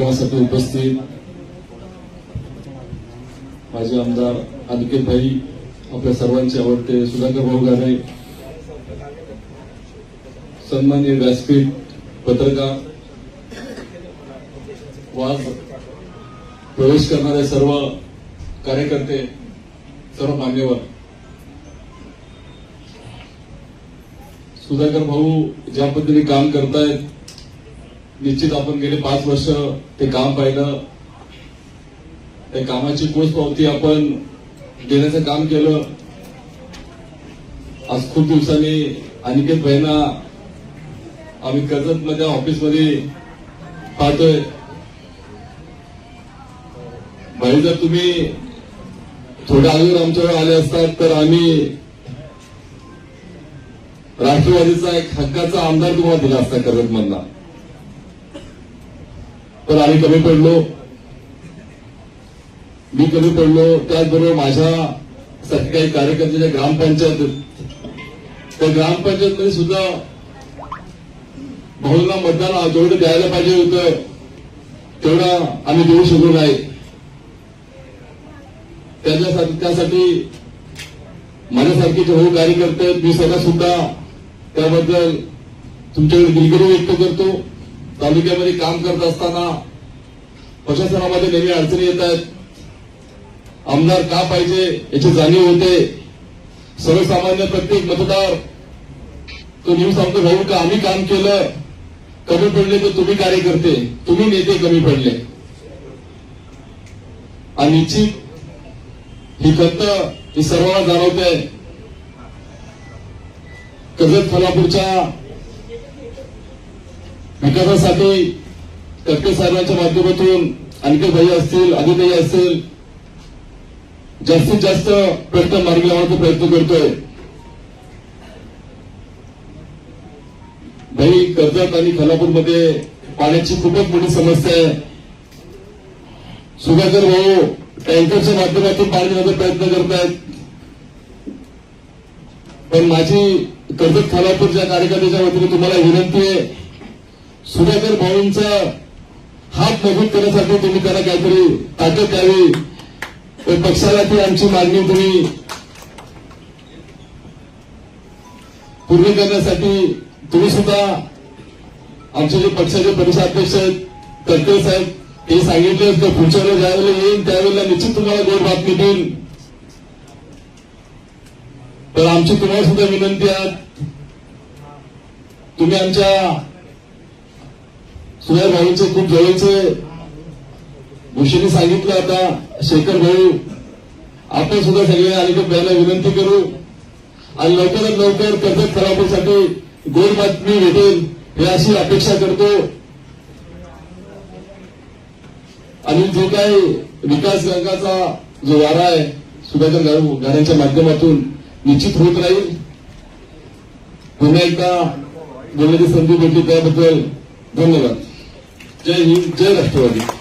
कार्यक्रमासाठी उपस्थित माझे आमदार अनिकेत भाई आपल्या सर्वांचे आवडते सुधाकर भाऊ गाणे सन्माननीय व्यासपीठ पत्रकार वाज प्रवेश करणारे सर्व कार्यकर्ते सर्व मान्यवर सुधाकर भाऊ ज्या पद्धतीने काम करतायत निश्चित आपण गेले पाच वर्ष ते काम पाहिलं. त्या कामाची पोचपावती आपण देण्याचं काम केलं. आज खूप दिवसांनी अनिकेत भाईंना आम्ही कर्जत मध्ये ऑफिसमध्ये पाहतोय. भाई जर तुम्ही थोड्या अगोदर आमच्याकडे आले असतात तर आम्ही राष्ट्रवादीचा एक हक्काचा आमदार तुम्हाला दिला असता कर्जत तर पण आम्ही कमी पडलो. मी कमी पडलो. त्याचबरोबर माझ्या साठी काही कार्यकर्त्याच्या ग्रामपंचायत त्या ग्रामपंचायतमध्ये सुद्धा भाऊंना मतदान जेवढं द्यायला पाहिजे होतं. तेवढं आम्ही देऊ शकलो नाही. त्याच्यासाठी त्यासाठी माझ्यासारखे जे भाऊ कार्यकर्ते मी स्वतः सुद्धा त्याबद्दल तुमच्याकडे दिलगिरी व्यक्त करतो. तालुक्यामध्ये काम करत असताना प्रशासनामध्ये नेहमी अडचणी येत आहेत. आमदार का पाहिजे याची जाणीव होते. सर्वसामान्य प्रत्येक मतदार तो नेहमी सांगतो भाऊ का आम्ही काम केलं? कमी पडले तर तुम्ही कार्यकर्ते तुम्ही नेते कमी पडले. आणि निश्चित ही खंत ही सर्वांना जाणवते. कर्जत खालापूरच्या विकासासाठी कटके साहेबांच्या माध्यमातून आणखी भाई असतील आदिताई असतील जास्तीत जास्त प्रश्न मार्गी लावण्याचा प्रयत्न करतोय. भाई कर्जत आणि खालापूरमध्ये पाण्याची खूपच मोठी समस्या आहे. सुधाकर भाऊ टँकरच्या माध्यमातून पाणी देण्याचा प्रयत्न करतायत. पण माझी कर्जत खालापूरच्या कार्यकर्त्याच्या वतीने तुम्हाला विनंती आहे. सुधाकर भाऊंचा हात मजबूत करण्यासाठी तुम्ही त्याला काहीतरी ताकद द्यावी. तर पक्षाला ती आमची मागणी तुम्ही पूर्ण करण्यासाठी तुम्ही सुद्धा आमचे जे पक्षाचे प्रदेशाध्यक्ष आहेत करते साहेब हे सांगितले तर पुढच्या वेळेला ज्यावेळेला येईल त्यावेळेला निश्चित तुम्हाला गोड बातमी देईल तर आमची तुम्हाला सुद्धा विनंती आहे. तुम्ही आमच्या सुधार भाऊंचे खूप जवळचे भूषणी सांगितलं आता. शेखर भाऊ आपण सुद्धा सगळे अनेक भाईला विनंती करू. आणि लवकरात लवकर कर्जत खराबीसाठी गोल बातमी भेटेल हे अशी अपेक्षा करतो. आणि जो काही विकास गंगाचा जो वारा आहे सुधाकर गारू गाण्यांच्या माध्यमातून निश्चित होत राहील. पुन्हा एकदा बोलण्याची संधी भेटली त्याबद्दल धन्यवाद. जय हिंद जय राष्ट्रवादी.